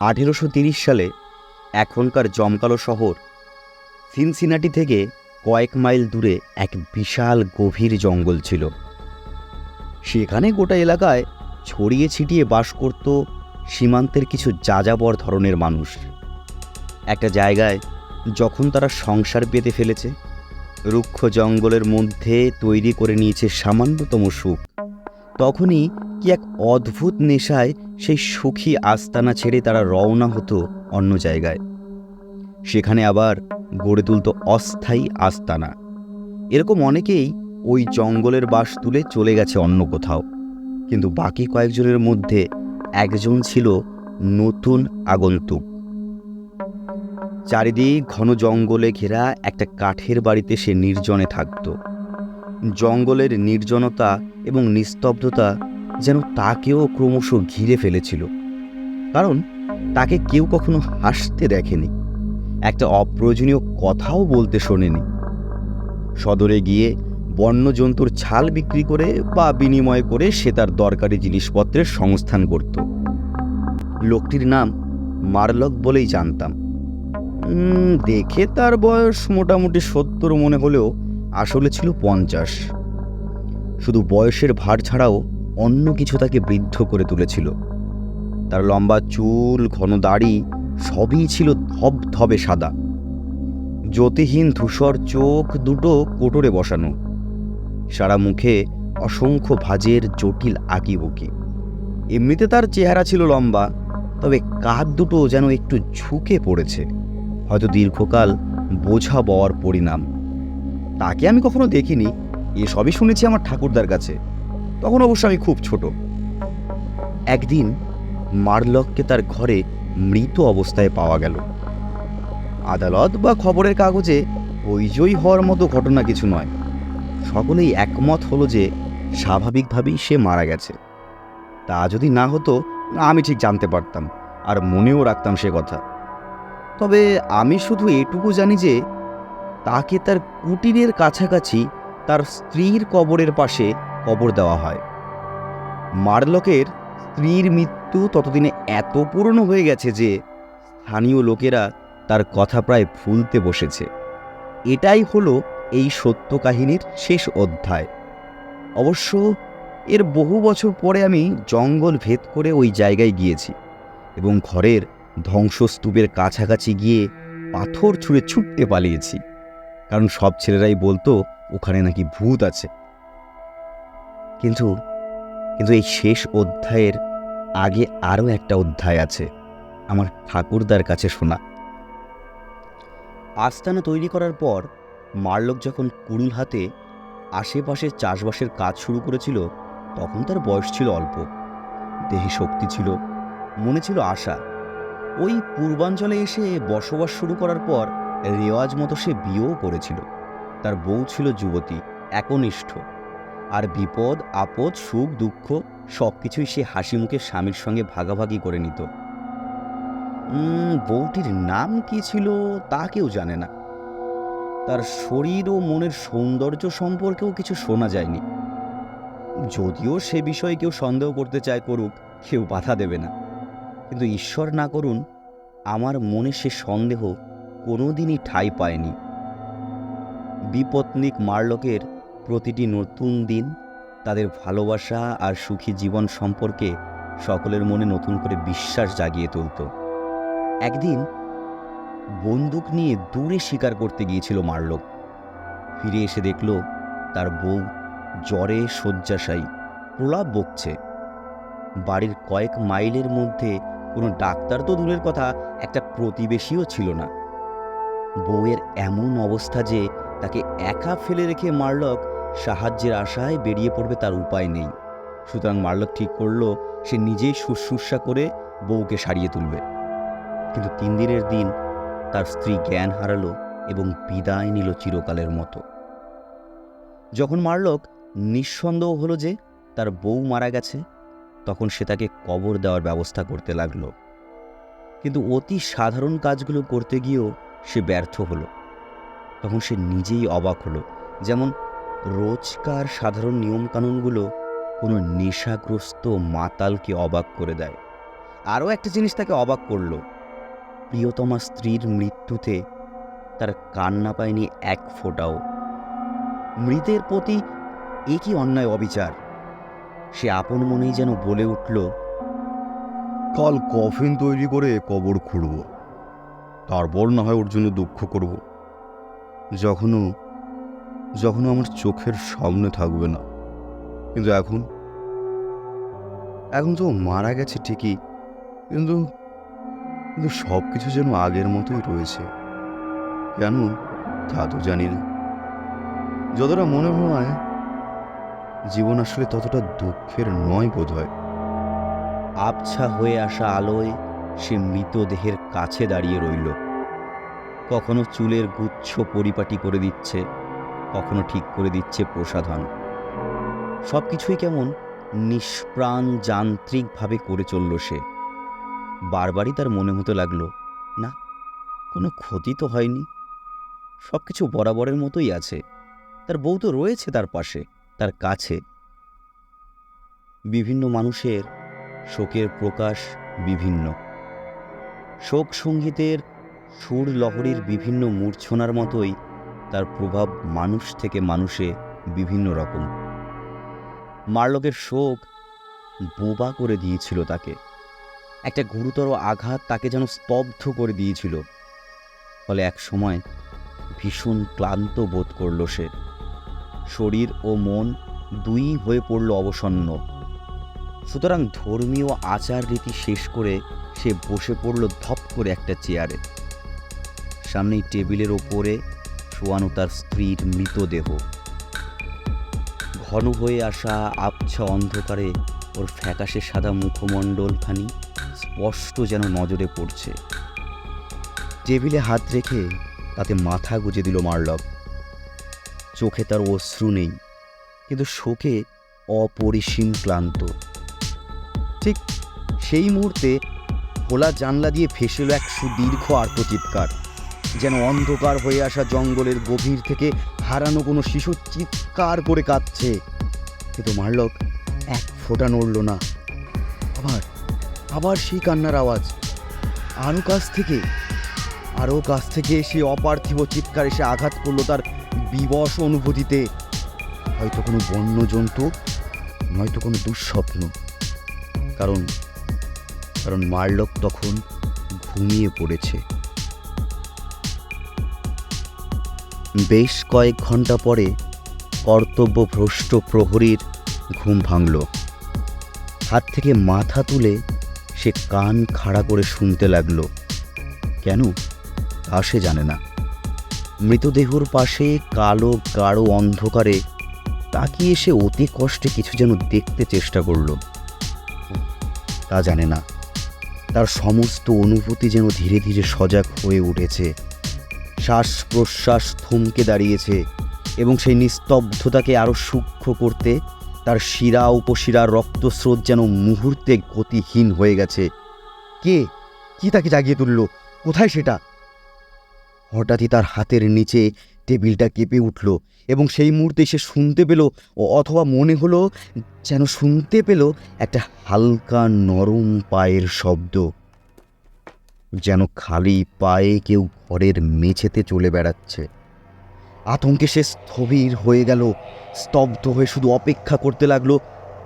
আঠেরোশো সালে এখনকার জমকালো শহর সিনসিনাটি থেকে কয়েক মাইল দূরে এক বিশাল গভীর জঙ্গল ছিল। সেখানে গোটা এলাকায় ছড়িয়ে ছিটিয়ে বাস করত সীমান্তের কিছু যাযাবর ধরনের মানুষ। একটা জায়গায় যখন তারা সংসার পেতে ফেলেছে, রুক্ষ জঙ্গলের মধ্যে তৈরি করে নিয়েছে সামান্যতম সুখ। তখনই কি এক অদ্ভুত নেশায় সেই সুখী আস্তানা ছেড়ে তারা রওনা হতো অন্য জায়গায়। সেখানে আবার গড়ে তুলত অস্থায়ী আস্তানা। এরকম অনেকেই ওই জঙ্গলের বাস তুলে চলে গেছে অন্য কোথাও। কিন্তু বাকি কয়েকজনের মধ্যে একজন ছিল নতুন আগন্তুক। চারিদিক ঘন জঙ্গলে ঘেরা একটা কাঠের বাড়িতে সে নির্জনে থাকত। জঙ্গলের নির্জনতা এবং নিস্তব্ধতা যেন তাকেও ক্রমশ ঘিরে ফেলেছিল। কারণ তাকে কেউ কখনো হাসতে দেখেনি, একটা অপ্রয়োজনীয় কথাও বলতে শোনেনি। সদরে গিয়ে বন্যজন্তুর ছাল বিক্রি করে বা বিনিময় করে সে তার দরকারি জিনিসপত্রের সংস্থান করত। লোকটির নাম মারলক বলেই জানতাম। দেখে তার বয়স মোটামুটি সত্তর মনে হলেও আসলে ছিল পঞ্চাশ। শুধু বয়সের ভার ছাড়াও অন্য কিছু তাকে বৃদ্ধ করে তুলেছিল। তার লম্বা চুল, ঘন দাড়ি সবই ছিল ধবধবে সাদা। জ্যোতিহীন ধূসর চোখ দুটো কোটরে বসানো। সারা মুখে অসংখ্য ভাজের জটিল আঁকিবুকি। এমনিতে তার চেহারা ছিল লম্বা, তবে কাঁধ দুটো যেন একটু ঝুঁকে পড়েছে। হয়তো দীর্ঘকাল বোঝা বওয়ার পরিণাম। তাকে আমি কখনো দেখিনি। এসবই শুনেছি আমার ঠাকুরদার কাছে। তখন অবশ্য আমি খুব ছোট। একদিন মারলককে তার ঘরে মৃত অবস্থায় পাওয়া গেল। আদালত বা খবরের কাগজে হইচই হওয়ার মতো ঘটনা কিছু নয়। সকলেই একমত হলো যে স্বাভাবিকভাবেই সে মারা গেছে। তা যদি না হতো, আমি ঠিক জানতে পারতাম আর মনেও রাখতাম সে কথা। তবে আমি শুধু এটুকু জানি যে তাকে তার কুটিরের কাছাকাছি তার স্ত্রীর কবরের পাশে কবর দেওয়া হয়। মারলকের স্ত্রীর মৃত্যু ততদিনে এত পুরনো হয়ে গেছে যে স্থানীয় লোকেরা তার কথা প্রায় ভুলতে বসেছে। এটাই হলো এই সত্য কাহিনীর শেষ অধ্যায়। অবশ্য এর বহু বছর পরে আমি জঙ্গল ভেদ করে ওই জায়গায় গিয়েছি এবং ঘরের ধ্বংসস্তূপের কাছাকাছি গিয়ে পাথর ছুঁড়ে ছুটতে পালিয়েছি। কারণ সব ছেলেরাই বলতো, ওখানে নাকি ভূত আছে। কিন্তু কিন্তু এই শেষ অধ্যায়ের আগে আরও একটা অধ্যায় আছে, আমার ঠাকুরদার কাছে শোনা। আস্তানা তৈরি করার পর, মারলোক যখন কুড়ুল হাতে আশেপাশে চাষবাসের কাজ শুরু করেছিল, তখন তার বয়স ছিল অল্প। দেহে শক্তি ছিল, মনে ছিল আশা। ওই পূর্বাঞ্চলে এসে বসবাস শুরু করার পর রেওয়াজ মতো সে বিয়েও করেছিল। তার বউ ছিল যুবতী, একনিষ্ঠ। আর বিপদ, আপদ, সুখ, দুঃখ সব কিছুই সে হাসি মুখে স্বামীর সঙ্গে ভাগাভাগি করে নিত। বউটির নাম কি ছিল তা কেউ জানে না। তার শরীর ও মনের সৌন্দর্য সম্পর্কেও কিছু শোনা যায়নি। যদিও সে বিষয়ে কেউ সন্দেহ করতে চায় করুক, কেউ বাধা দেবে না। কিন্তু ঈশ্বর না করুন, আমার মনে সে সন্দেহ কোনোদিনই ঠাঁই পায়নি। বিপত্নিক মারলকের প্রতিটি নতুন দিন, তাদের ভালোবাসা আর সুখী জীবন সম্পর্কে সকলের মনে নতুন করে বিশ্বাস জাগিয়ে তুলত। একদিন বন্দুক নিয়ে দূরে শিকার করতে গিয়েছিল মারলোক। ফিরে এসে দেখল তার বউ জ্বরে শয্যাশায়ী, প্রলাপ বকছে। বাড়ির কয়েক মাইলের মধ্যে কোনো ডাক্তার তো দূরের কথা, একটা প্রতিবেশীও ছিল না। বউয়ের এমন অবস্থা যে তাকে একা ফেলে রেখে মার্লক সাহায্যের আশায় বেরিয়ে পড়বে তার উপায় নেই। সুতরাং মার্লক ঠিক করল, সে নিজেই শুশ্রূষা করে বউকে সারিয়ে তুলবে। কিন্তু তিন দিনের দিন তার স্ত্রী জ্ঞান হারালো এবং বিদায় নিল চিরকালের মতো। যখন মার্লক নিঃসন্দেহ হলো যে তার বউ মারা গেছে, তখন সে তাকে কবর দেওয়ার ব্যবস্থা করতে লাগল। কিন্তু অতি সাধারণ কাজগুলো করতে গিয়েও সে ব্যর্থ হলো। তখন সে নিজেই অবাক হলো। যেমন রোজকার সাধারণ নিয়মকানুনগুলো কোনো নেশাগ্রস্ত মাতালকে অবাক করে দেয়। আরও একটা জিনিস তাকে অবাক করল। প্রিয়তমা স্ত্রীর মৃত্যুতে তার কান্না পায়নি এক ফোঁটাও। মৃতের প্রতি এ কি অন্যায় অবিচার? সে আপন মনেই যেন বলে উঠল, কাল কফিন তৈরি করে কবর খুঁড়ব। তারপর না হয় ওর জন্য দুঃখ করব। যখনও যখনও আমার চোখের সামনে থাকবে না। কিন্তু এখন এখন তো মারা গেছে ঠিকই, কিন্তু কিন্তু সব কিছু যেন আগের মতোই রয়েছে। কেন, তা তো জানি না। যতটা মনে হয়, জীবন আসলে ততটা দুঃখের নয় বোধ হয় আবছা হয়ে আসা আলোয় সে মৃতদেহের কাছে দাঁড়িয়ে রইল। কখনো চুলের গুচ্ছ পরিপাটি করে দিচ্ছে, কখনো ঠিক করে দিচ্ছে প্রসাধন। সব কিছুই কেমন নিষ্প্রাণ যান্ত্রিকভাবে করে চলল সে। বারবারই তার মনে হতে লাগল, না, কোনো ক্ষতি তো হয়নি। সব কিছু বরাবরের মতোই আছে। তার বউ তো রয়েছে তার পাশে, তার কাছে। বিভিন্ন মানুষের শোকের প্রকাশ বিভিন্ন। শোক সঙ্গীতের সুর লহরীর বিভিন্ন মূর্ছনার মতোই তার প্রভাব মানুষ থেকে মানুষে বিভিন্ন রকম। মার্লকের শোক বোবা করে দিয়েছিল তাকে। একটা গুরুতর আঘাত তাকে যেন স্তব্ধ করে দিয়েছিল। ফলে এক সময় ভীষণ ক্লান্ত বোধ করল সে। শরীর ও মন দুই হয়ে পড়ল অবসন্ন। সুতরাং ধর্মীয় আচার রীতি শেষ করে সে বসে পড়ল ধপ করে একটা চেয়ারে। সামনেই টেবিলের ওপরে শোয়ানো তার স্ত্রীর মৃতদেহ। ঘন হয়ে আসা আবছা অন্ধকারে ওর ফ্যাকাশে সাদা মুখমণ্ডলখানি স্পষ্ট যেন নজরে পড়ছে। টেবিলে হাত রেখে তাতে মাথা গুজে দিল মারলক চোখে তার অশ্রু নেই, কিন্তু শোকে অপরিসীম ক্লান্ত। ঠিক সেই মুহূর্তে খোলা জানলা দিয়ে এলো এক সুদীর্ঘ আর্তচিৎকার যেন অন্ধকার হয়ে আসা জঙ্গলের গভীর থেকে হারানো কোনো শিশু চিৎকার করে কাঁদছে। কিন্তু মারলক এক ফোঁটা নড়ল না। আবার আবার সেই কান্নার আওয়াজ। আরও কাছ থেকে আরও কাছ থেকে সেই অপার্থিব চিৎকার এসে আঘাত করল তার বিবশ অনুভূতিতে। হয়তো কোনো বন্য জন্তু, নয়তো কোনো দুঃস্বপ্ন। কারণ কারণ মার্লক তখন ঘুমিয়ে পড়েছে। বেশ কয়েক ঘণ্টা পরে কর্তব্যভ্রষ্ট প্রহরীর ঘুম ভাঙল। হাত থেকে মাথা তুলে সে কান খাড়া করে শুনতে লাগল। কেন? তা সে জানে না। মৃতদেহর পাশে কালো গাঢ় অন্ধকারে তাকিয়ে সে অতি কষ্টে কিছু যেন দেখতে চেষ্টা করল। তা জানে না। তার সমস্ত অনুভূতি যেন ধীরে ধীরে সজাগ হয়ে উঠেছে। শ্বাস প্রশ্বাস থমকে দাঁড়িয়েছে এবং সেই নিস্তব্ধতাকে আরও সূক্ষ্ম করতে তার শিরা উপশিরার রক্তস্রোত যেন মুহূর্তে গতিহীন হয়ে গেছে। কে? কি তাকে জাগিয়ে তুলল? কোথায় সেটা? হঠাৎই তার হাতের নিচে টেবিলটা কেঁপে উঠল এবং সেই মুহূর্তে সে শুনতে পেল অথবা মনে হলো যেন শুনতে পেল একটা হালকা নরম পায়ের শব্দ। যেন খালি পায়ে কেউ ঘরের মেঝেতে চলে বেড়াচ্ছে। আতঙ্কে সে স্থবির হয়ে গেল, স্তব্ধ হয়ে শুধু অপেক্ষা করতে লাগল,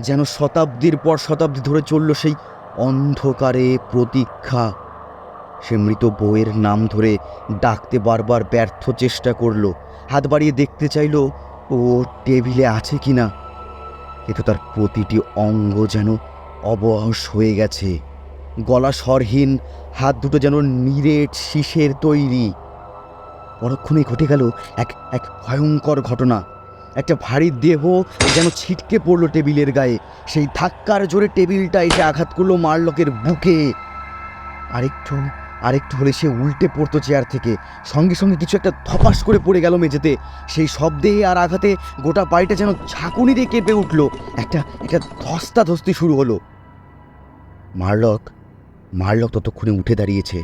যেন শতাব্দীর পর শতাব্দী ধরে চলল সেই অন্ধকারে প্রতীক্ষা সে মৃত বউয়ের নাম ধরে ডাকতে বারবার ব্যর্থ চেষ্টা করল। হাত বাড়িয়ে দেখতে চাইলো, ও টেবিলে আছে কি না? কিন্তু তার প্রতিটি অঙ্গ যেন অবশ হয়ে গেছে। গলা স্বরহীন, হাত দুটো যেন নিরেট শীষের তৈরি। পরক্ষণে ঘটে গেল এক এক ভয়ঙ্কর ঘটনা। একটা ভারী দেহ যেন ছিটকে পড়ল টেবিলের গায়ে। সেই ধাক্কার জোরে টেবিলটা এসে আঘাত করল মারলকের বুকে। আরেকটু আরেকটু হলে সে উল্টে পড়তো চেয়ার থেকে। সঙ্গে সঙ্গে কিছু একটা ধপাস করে পড়ে গেল মেঝেতে। সেই শব্দে আর আঘাতে গোটা বাড়িটা যেন ঝাঁকুনি দিয়ে কেঁপে উঠল। একটা একটা ধস্তা ধস্তি শুরু হলো। মারলক মারলক ততক্ষণে উঠে দাঁড়িয়েছে।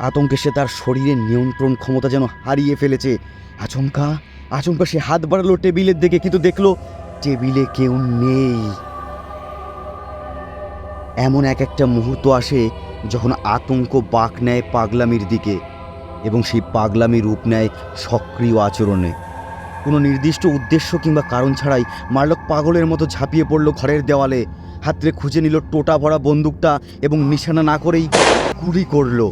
আতঙ্কে সে তার শরীরের নিয়ন্ত্রণ ক্ষমতা যেন হারিয়ে ফেলেছে। আচমকা আচমকা সে হাত বাড়ালো টেবিলের দিকে, কিন্তু দেখল টেবিলে কেউ নেই। এমন এক একটা মুহূর্ত আসে যখন আতঙ্ক বাঁক নেয় পাগলামির দিকে এবং সেই পাগলামি রূপ নেয় সক্রিয় আচরণে। কোনো নির্দিষ্ট উদ্দেশ্য কিংবা কারণ ছাড়াই মার্লক পাগলের মতো ঝাঁপিয়ে পড়ল ঘরের দেওয়ালে। হাতরে খুঁজে নিল টোটা ভরা বন্দুকটা এবং নিশানা না করেই গুলি করল।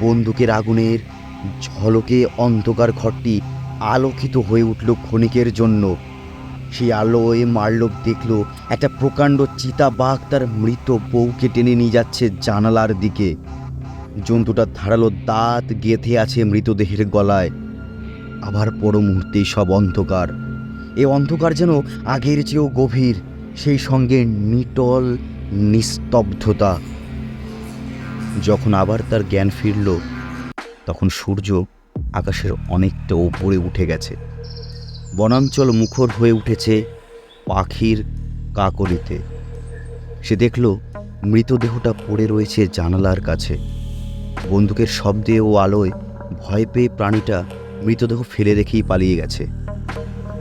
বন্দুকের আগুনের ঝলকে অন্ধকার ঘরটি আলোকিত হয়ে উঠল ক্ষণিকের জন্য। সেই আলোয় মার্লক দেখল, একটা প্রকাণ্ড চিতা বাঘ তার মৃত বউকে টেনে নিয়ে যাচ্ছে জানালার দিকে। জন্তুটা ধারালো দাঁত গেঁথে আছে মৃতদেহের গলায়। আবার পর মুহূর্তেই সব অন্ধকার। এ অন্ধকার যেন আগের চেয়েও গভীর, সেই সঙ্গে নিটল, নিস্তব্ধতা। যখন আবার তার জ্ঞান ফিরল, তখন সূর্য আকাশের অনেকটা ওপরে উঠে গেছে। বনাঞ্চল মুখর হয়ে উঠেছে পাখির কাকলিতে। সে দেখল মৃতদেহটা পড়ে রয়েছে জানালার কাছে। বন্দুকের শব্দে ও আলোয় ভয় পেয়ে প্রাণীটা মৃতদেহ ফেলে রেখেই পালিয়ে গেছে।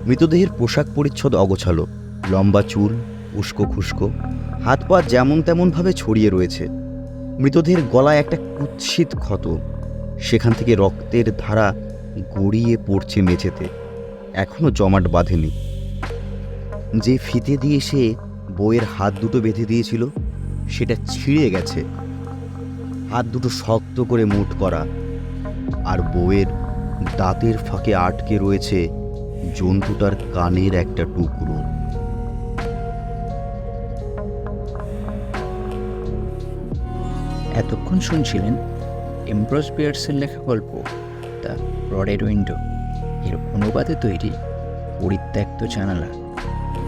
মৃতদেহের পোশাক পরিচ্ছদ অগোছালো, লম্বা চুল, উস্কো খুস্কো, হাত পা যেমন তেমনভাবে ছড়িয়ে রয়েছে। মৃতদেহের গলায় একটা কুৎসিত ক্ষত, সেখান থেকে রক্তের ধারা গড়িয়ে পড়ছে মেঝেতে। এখনও জমাট বাঁধেনি। যে ফিতে দিয়ে সে বইয়ের হাত দুটো বেঁধে দিয়েছিল, সেটা ছিঁড়ে গেছে। হাত দুটো শক্ত করে মুঠ করা। আর বউয়ের দাঁতের ফাঁকে আটকে রয়েছে জন্তুটার কানের একটা টুকরো। এতক্ষণ শুনছিলেন এমব্রস বিয়ার্সের লেখা গল্প, দ্য রডের উইন্ডো। এর অনুবাদে তৈরি পরিত্যক্ত জানালা।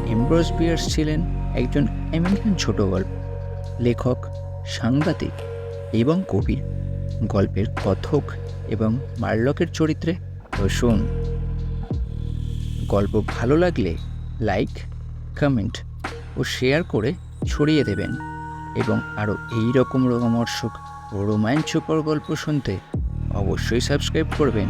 এমব্রস বিয়ার্স ছিলেন একজন আমেরিকান ছোট গল্প, লেখক, সাংবাদিক এবং কবি গল্পের কথক এবং মার্লকের চরিত্রে রসুন। গল্প ভালো লাগলে লাইক, কমেন্ট ও শেয়ার করে ছড়িয়ে দেবেন এবং আরও এই রকম রোমহর্ষক ও রোমাঞ্চকর গল্প শুনতে অবশ্যই সাবস্ক্রাইব করবেন।